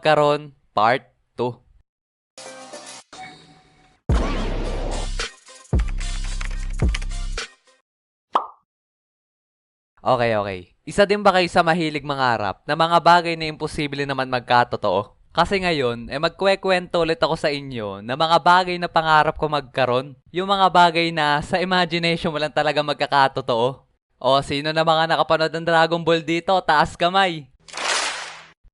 Karon, part 2. Okay, okay. Isa din ba kayo sa mahilig mangarap na mga bagay na imposible naman magkatotoo? Kasi ngayon, eh magkwekwento ulit ako sa inyo na mga bagay na pangarap ko magkaroon. Yung mga bagay na sa imagination mo lang talaga magkakatotoo. O, sino na mga nakapanood ng Dragon Ball dito? Taas kamay!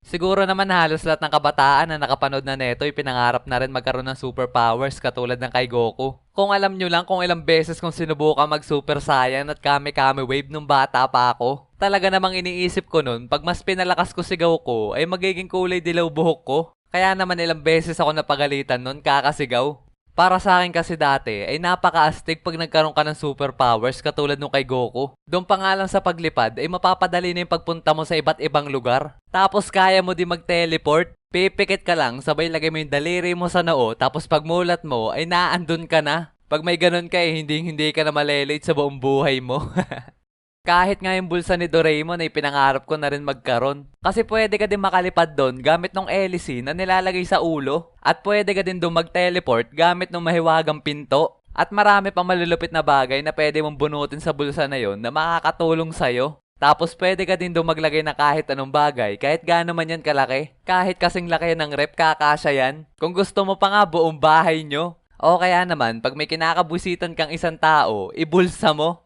Siguro naman halos lahat ng kabataan na nakapanood na neto ay pinangarap na rin magkaroon ng superpowers katulad ng kay Goku. Kung alam nyo lang kung ilang beses kong sinubukan mag Super Saiyan at Kame Kame Wave nung bata pa ako. Talaga namang iniisip ko nun, pag mas pinalakas ko sigaw ko, ay magiging kulay dilaw buhok ko. Kaya naman ilang beses ako napagalitan nun kakasigaw. Para sa akin kasi dati ay napaka-astig pag nagkaroon ka ng superpowers katulad nung kay Goku. Doon pa nga lang sa paglipad ay mapapadali na yung pagpunta mo sa iba't ibang lugar. Tapos kaya mo din mag-teleport. Pipikit ka lang, sabay lagay mo yung daliri mo sa noo, tapos pagmulat mo ay naandun ka na. Pag may ganun ka eh, hindi hindi ka na malelate sa buong buhay mo. Kahit nga yung bulsa ni Doraemon ay pinangarap ko na rin magkaroon. Kasi pwede ka din makalipad doon gamit ng hélice na nilalagay sa ulo. At pwede ka din doon mag-teleport gamit ng mahiwagang pinto. At marami pang malulupit na bagay na pwede mong bunutin sa bulsa na yon na makakatulong sa'yo. Tapos pwede ka din doon maglagay na kahit anong bagay, kahit gaano man yan kalaki. Kahit kasing laki ng rep, kakasya yan. Kung gusto mo pa nga buong bahay nyo. O kaya naman, pag may kinakabusitan kang isang tao, ibulsa mo.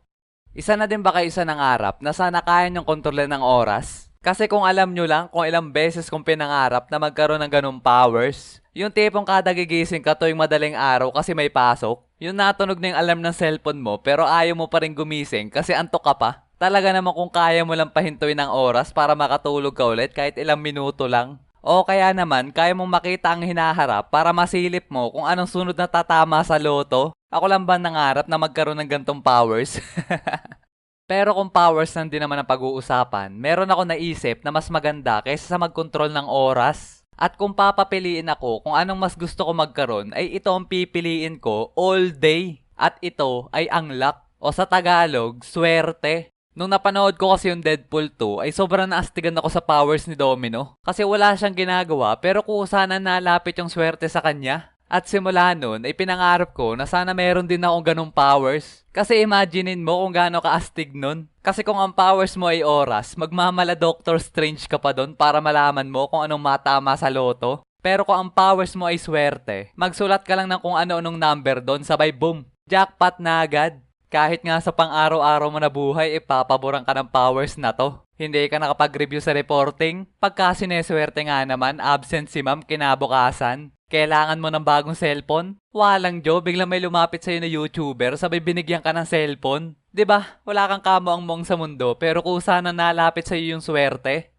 Isa na din ba kayo sa nangarap na sana kaya niyong kontrolin ng oras? Kasi kung alam nyo lang kung ilang beses kong pinangarap na magkaroon ng ganong powers, yung tipong kada gigising ka tuwing madaling araw kasi may pasok, yung natunog na yung alarm ng cellphone mo pero ayaw mo pa rin gumising kasi antok ka pa. Talaga naman kung kaya mo lang pahintuin ng oras para makatulog ka ulit kahit ilang minuto lang. O kaya naman, kaya mong makita ang hinaharap para masilip mo kung anong sunod na tatama sa loto. Ako lang ba nangarap na magkaroon ng gantong powers? Pero kung powers lang din naman ang pag-uusapan, meron ako naisip na mas maganda kaysa sa mag-control ng oras. At kung papapiliin ako kung anong mas gusto ko magkaroon, ay ito ang pipiliin ko all day. At ito ay ang luck. O sa Tagalog, swerte. Nung napanood ko kasi yung Deadpool 2, ay sobrang naastigan ako sa powers ni Domino. Kasi wala siyang ginagawa, pero kung sana nalapit yung swerte sa kanya. At simula nun, ay pinangarap ko na sana meron din akong ganong powers. Kasi imaginein mo kung gaano kaastig nun. Kasi kung ang powers mo ay oras, magmamala Doctor Strange ka pa doon para malaman mo kung anong matama sa loto. Pero kung ang powers mo ay swerte, magsulat ka lang ng kung ano-anong number doon, sabay boom, jackpot na agad. Kahit nga sa pang-araw-araw mo na buhay, ipapaboran ka ng powers na to. Hindi ka nakapag-review sa reporting. Pagka sineswerte nga naman, absent si ma'am kinabukasan. Kailangan mo ng bagong cellphone? Walang Joe, biglang may lumapit sa'yo na YouTuber, sabay binigyan ka ng cellphone. ba? Wala kang kamo ang mong sa mundo, pero kung sana nalapit sa'yo yung swerte.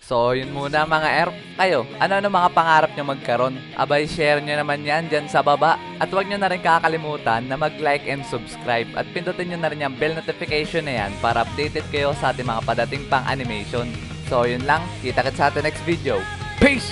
So, yun muna mga erp. Kayo, ano-ano mga pangarap nyo magkaroon? Abay, share nyo naman yan dyan sa baba. At huwag nyo na rin kakalimutan na mag-like and subscribe. At pindutin nyo na rin yung bell notification na yan para updated kayo sa ating mga padating pang animation. So, yun lang. Kita-kits sa ating next video. Peace!